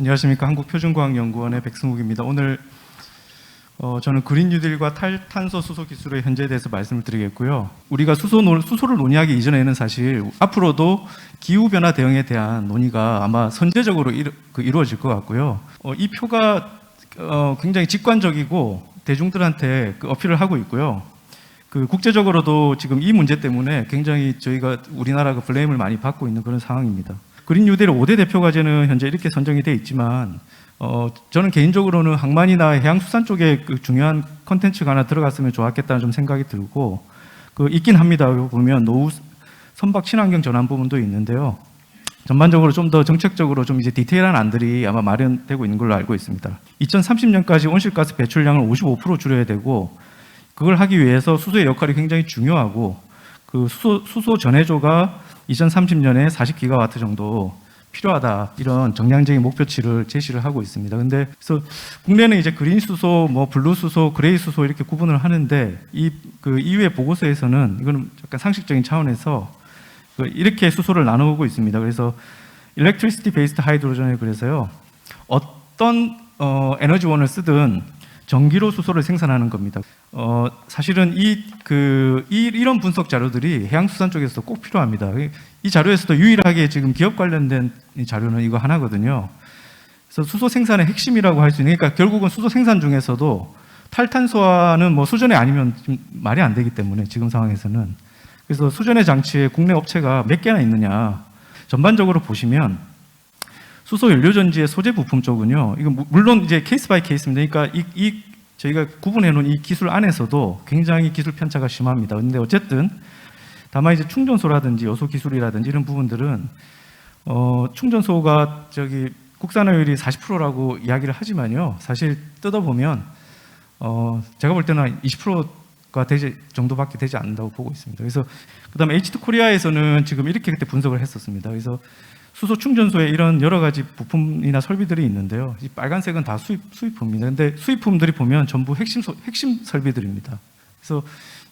안녕하십니까 한국표준과학연구원의 백승욱입니다. 오늘 어, 저는 그린 뉴딜과 탈탄소 수소 기술의 현재에 대해서 말씀을 드리겠고요. 우리가 수소 논, 수소를 논의하기 이전에는 사실 앞으로도 기후 변화 대응에 대한 논의가 아마 선제적으로 이루, 그 이루어질 것 같고요. 어, 이 표가 어, 굉장히 직관적이고 대중들한테 그 어필을 하고 있고요. 그 국제적으로도 지금 이 문제 때문에 굉장히 저희가 우리나라가 블레임을 많이 받고 있는 그런 상황입니다. 그린 뉴딜의 5대 대표 과제는 현재 이렇게 선정이 돼 있지만 어, 저는 개인적으로는 항만이나 해양수산 쪽에 그 중요한 컨텐츠가 하나 들어갔으면 좋았겠다는 좀 생각이 들고 그 있긴 합니다. 보면 노후 선박 친환경 전환 부분도 있는데요. 전반적으로 좀 더 정책적으로 좀 이제 디테일한 안들이 아마 마련되고 있는 걸로 알고 있습니다. 2030년까지 온실가스 배출량을 55% 줄여야 되고 그걸 하기 위해서 수소의 역할이 굉장히 중요하고 그 수소, 수소 전해조가 2030년에 40기가와트 정도 필요하다 이런 정량적인 목표치를 제시를 하고 있습니다. 근데 그래서 국내는 이제 그린 수소, 뭐 블루 수소, 그레이 수소 이렇게 구분을 하는데 이그 이후의 보고서에서는 이거는 약간 상식적인 차원에서 그 이렇게 수소를 나누고 있습니다. 그래서 electricity based hydrogen을 그래서요 어떤 어, 에너지원을 쓰든 전기로 수소를 생산하는 겁니다. 어, 사실은 이, 그, 이, 이런 분석 자료들이 해양수산 쪽에서 꼭 필요합니다. 이- 이 자료에서도 유일하게 지금 기업 관련된 이 자료는 이거 하나거든요. 그래서 수소 생산의 핵심이라고 할 수 있는, 그러니까 결국은 수소 생산 중에서도 탈탄소화는 뭐 수전에 아니면 좀 말이 안 되기 때문에 지금 상황에서는. 그래서 수전의 장치에 국내 업체가 몇 개나 있느냐. 전반적으로 보시면 수소 연료 전지의 소재 부품 쪽은요. 이거 무- 물론 이제 케이스 바이 케이스입니다. 그러니까 이, 이 저희가 구분해 놓은 이 기술 안에서도 굉장히 기술 편차가 심합니다. 근데 어쨌든 다만 이제 충전소라든지 요소 기술이라든지 이런 부분들은 어, 충전소가 저기 국산화율이 40%라고 이야기를 하지만요. 사실 뜯어보면 어, 제가 볼 때는 20%가 되지 정도밖에 되지 않는다고 보고 있습니다. 그래서 그다음에 H2 코리아에서는 지금 이렇게 그때 분석을 했었습니다. 그래서 수소 충전소에 이런 여러 가지 부품이나 설비들이 있는데요. 이 빨간색은 다 수입 수입품입니다. 근데 수입품들이 보면 전부 핵심 소- 핵심 설비들입니다. 그래서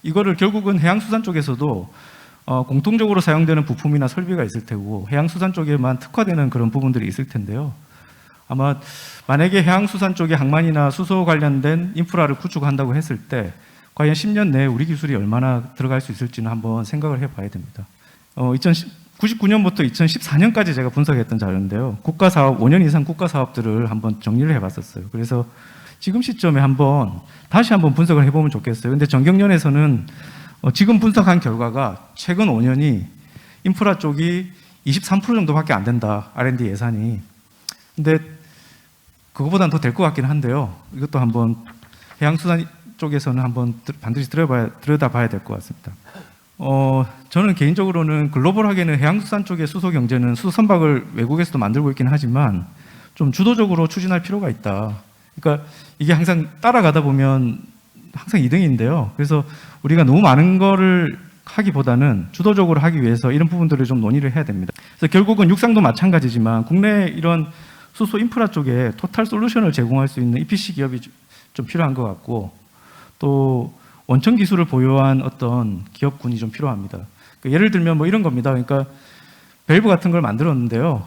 이거를 결국은 해양수산 쪽에서도 어, 공통적으로 사용되는 부품이나 설비가 있을 테고 해양수산 쪽에만 특화되는 그런 부분들이 있을 텐데요. 아마 만약에 해양수산 쪽에 항만이나 수소 관련된 인프라를 구축한다고 했을 때 과연 10년 내에 우리 기술이 얼마나 들어갈 수 있을지는 한번 생각을 해봐야 됩니다. 어, 2099년부터 2014년까지 제가 분석했던 자료인데요. 국가 사업 5년 이상 국가 사업들을 한번 정리를 해봤었어요. 그래서 지금 시점에 한번 다시 한번 분석을 해보면 좋겠어요. 근데 정경련에서는 어, 지금 분석한 결과가 최근 5년이 인프라 쪽이 23% 정도밖에 안 된다. R&D 예산이. 근데 그거보다는 더 될 것 같긴 한데요. 이것도 한번 해양수산 쪽에서는 한번 들- 반드시 들여봐야, 들여다봐야 될 것 같습니다. 어, 저는 개인적으로는 글로벌하게는 해양수산 쪽의 수소 경제는 수소 선박을 외국에서도 만들고 있긴 하지만 좀 주도적으로 추진할 필요가 있다. 그러니까 이게 항상 따라가다 보면 항상 2등인데요. 그래서 우리가 너무 많은 거를 하기보다는 주도적으로 하기 위해서 이런 부분들을 좀 논의를 해야 됩니다. 그래서 결국은 육상도 마찬가지지만 국내 이런 수소 인프라 쪽에 토탈 솔루션을 제공할 수 있는 EPC 기업이 좀- 좀 필요한 것 같고 또 원천 기술을 보유한 어떤 기업군이 좀 필요합니다. 그 예를 들면 뭐 이런 겁니다. 그러니까 밸브 같은 걸 만들었는데요.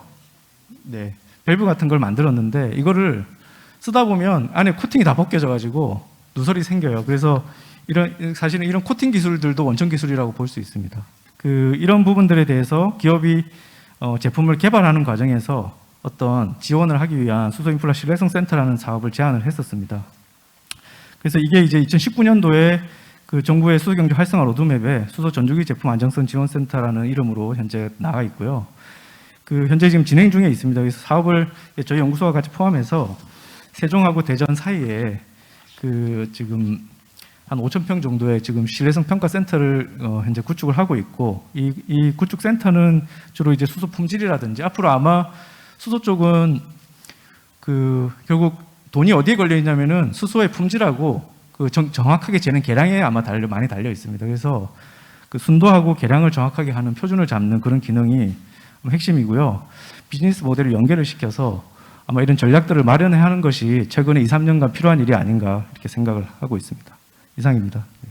네, 밸브 같은 걸 만들었는데 이거를 쓰다 보면 안에 코팅이 다 벗겨져 가지고 누설이 생겨요. 그래서 이런 사실은 이런 코팅 기술들도 원천 기술이라고 볼 수 있습니다. 그 이런 부분들에 대해서 기업이 어, 제품을 개발하는 과정에서 어떤 지원을 하기 위한 수소 인프라 신뢰성 센터라는 사업을 제안을 했었습니다. 그래서 이게 이제 2019년도에 그 정부의 수소 경제 활성화 로드맵에 수소 전주기 제품 안정성 지원 센터라는 이름으로 현재 나가 있고요. 그 현재 지금 진행 중에 있습니다. 그래서 사업을 저희 연구소와 같이 포함해서 세종하고 대전 사이에 그 지금 한 5천 평 정도의 지금 신뢰성 평가 센터를 어, 현재 구축을 하고 있고 이, 이 구축 센터는 주로 이제 수소 품질이라든지 앞으로 아마 수소 쪽은 그 결국 돈이 어디에 걸려 있냐면은 수소의 품질하고 그 정, 정확하게 재는 계량에 아마 달려 많이 달려 있습니다. 그래서 그 순도하고 계량을 정확하게 하는 표준을 잡는 그런 기능이 핵심이고요. 비즈니스 모델을 연결을 시켜서 아마 이런 전략들을 마련해 하는 것이 최근에 2, 3년간 필요한 일이 아닌가 이렇게 생각을 하고 있습니다. 이상입니다. 네.